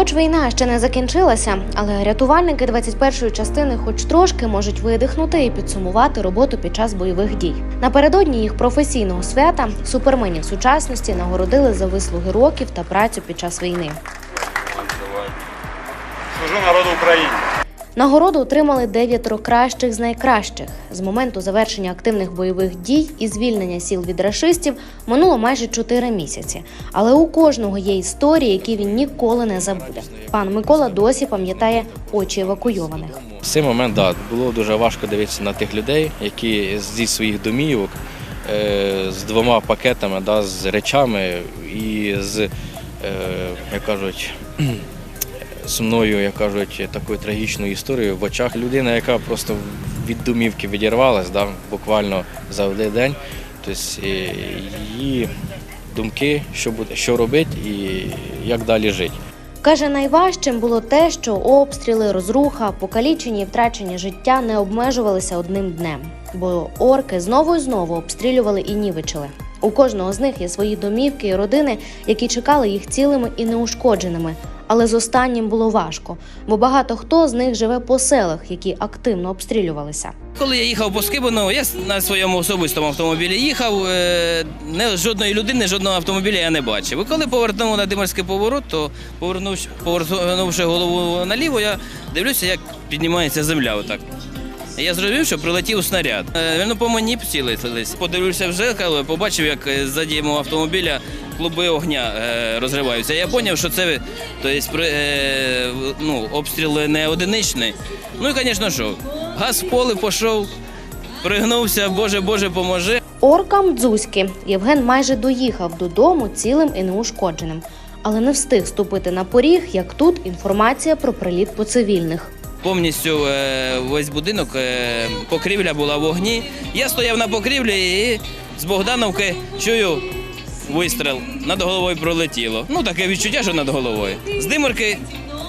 Хоч війна ще не закінчилася, але рятувальники 21-ї частини хоч трошки можуть видихнути і підсумувати роботу під час бойових дій. Напередодні їх професійного свята суперменів сучасності нагородили за вислуги років та працю під час війни. Служу народу України. Нагороду отримали дев'ятеро кращих з найкращих. З моменту завершення активних бойових дій і звільнення сіл від рашистів минуло майже чотири місяці. Але у кожного є історії, які він ніколи не забуде. Пан Микола досі пам'ятає очі евакуйованих. В цей момент да, було дуже важко дивитися на тих людей, які зі своїх домівок е, з двома пакетами, да, з речами і з, е, як кажуть, сумною, як кажуть, такою трагічною історією в очах людина, яка просто від домівки відірвалась, да, буквально за один день. Тобто е, її думки, що буде, що робити і як далі жити. Каже, найважчим було те, що обстріли, розруха, покалічені і втрачені життя не обмежувалися одним днем, бо орки знову і знову обстрілювали і нівечили. У кожного з них є свої домівки і родини, які чекали їх цілими і неушкодженими. Але з останнім було важко, бо багато хто з них живе по селах, які активно обстрілювалися. Коли я їхав по Скибану, я на своєму особистому автомобілі їхав. е, Не, жодної людини, жодного автомобіля я не бачив. І коли повернув на димарський поворот, то повернувши, повернувши голову наліво, я дивлюся, як піднімається земля. Отак. Я зрозумів, що прилетів снаряд. Е, Ну, по мені цілились. Подивився в зеркало, побачив, як е, ззаді мого автомобіля клуби огня е, розриваються. Я зрозумів, що це тобто, ну, обстріл не одиничний. Ну і, звісно, що, газ в поле пішов, пригнувся, Боже, Боже, поможи. Оркам дзузьки Євген майже доїхав додому цілим і неушкодженим, але не встиг ступити на поріг, як тут інформація про приліт по цивільних. Повністю е, весь будинок, е, покрівля була в вогні. Я стояв на покрівлі і з Богдановки чую вистріл. Над головою пролетіло. Ну, таке відчуття, що над головою. З димарки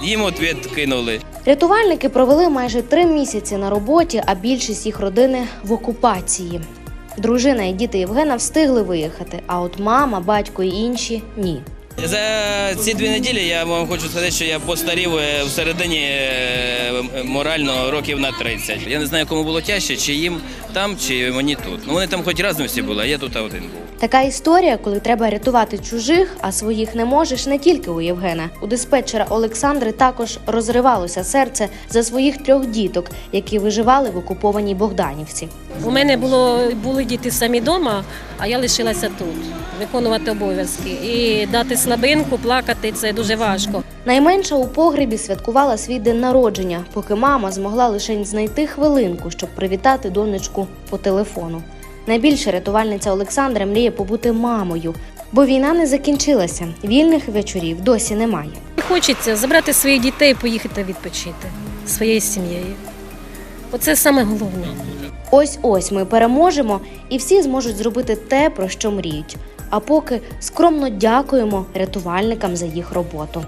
їм ответ кинули. Рятувальники провели майже три місяці на роботі, а більшість їх родини в окупації. Дружина і діти Євгена встигли виїхати, а от мама, батько і інші ні. За ці дві неділі я вам хочу сказати, що я постарів е, всередині е, морально років на 30. Я не знаю, кому було тяжче, чи їм там, чи мені тут. Ну вони там хоч разом всі були, а я тут один був. Така історія, коли треба рятувати чужих, а своїх не можеш, не тільки у Євгена. У диспетчера Олександри також розривалося серце за своїх трьох діток, які виживали в окупованій Богданівці. У мене було були діти самі вдома, а я лишилася тут виконувати обов'язки. І дати слабинку, плакати це дуже важко. Найменша у погребі святкувала свій день народження, поки мама змогла лише знайти хвилинку, щоб привітати донечку по телефону. Найбільше рятувальниця Олександра мріє побути мамою, бо війна не закінчилася. Вільних вечорів досі немає. Хочеться забрати своїх дітей, поїхати відпочити своєю сім'єю. Оце саме головне. Ось ось ми переможемо, і всі зможуть зробити те, про що мріють. А поки скромно дякуємо рятувальникам за їх роботу.